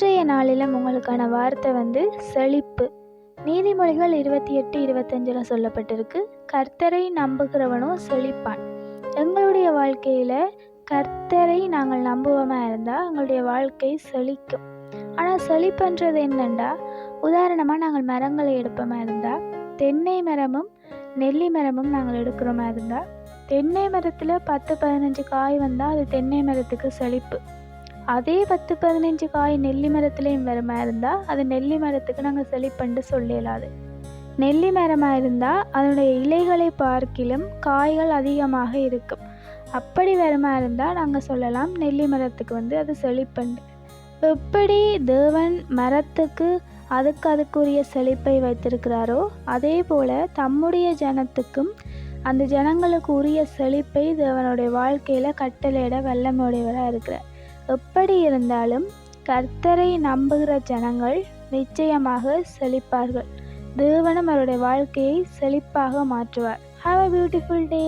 இன்றைய நாளிலும் உங்களுக்கான வார்த்தை வந்து செழிப்பு. நீதிமொழிகள் இருபத்தி எட்டு இருபத்தஞ்சில் சொல்லப்பட்டிருக்கு கர்த்தரை நம்புகிறவனும் செழிப்பான். எங்களுடைய வாழ்க்கையில் கர்த்தரை நாங்கள் நம்புவோமா இருந்தால் எங்களுடைய வாழ்க்கை செழிக்கும். ஆனால் செழிப்புன்றது என்னண்டா? உதாரணமாக நாங்கள் மரங்களை எடுப்போமா இருந்தால் தென்னை மரமும் நெல்லி மரமும் நாங்கள் எடுக்கிறோமா இருந்தால் தென்னை மரத்தில் பத்து பதினஞ்சு காய் வந்தால் அது தென்னை மரத்துக்கு செழிப்பு. அதே பத்து பதினஞ்சு காய் நெல்லி மரத்துலேயும் மரமாக இருந்தால் அது நெல்லி மரத்துக்கு நாங்கள் செழிப்பண்டு சொல்லலாது. நெல்லி மரமாக இருந்தால் அதனுடைய இலைகளை பார்க்கிலும் காய்கள் அதிகமாக இருக்கும். அப்படி வருமா இருந்தால் நாங்கள் சொல்லலாம் நெல்லி மரத்துக்கு வந்து அது செழிப்பண்டு. எப்படி தேவன் மரத்துக்கு அதுக்கு அதுக்குரிய செழிப்பை வைத்திருக்கிறாரோ அதே போல் தம்முடைய ஜனத்துக்கும் அந்த ஜனங்களுக்கு உரிய செழிப்பை தேவனுடைய வாழ்க்கையில் கட்டளையிட வல்லமையுடையவராக இருக்கிறார். எப்படி இருந்தாலும் கர்த்தரை நம்புகிற ஜனங்கள் நிச்சயமாக செழிப்பார்கள். தேவனும் அவருடைய வாழ்க்கையை செழிப்பாக மாற்றுவார். Have a beautiful day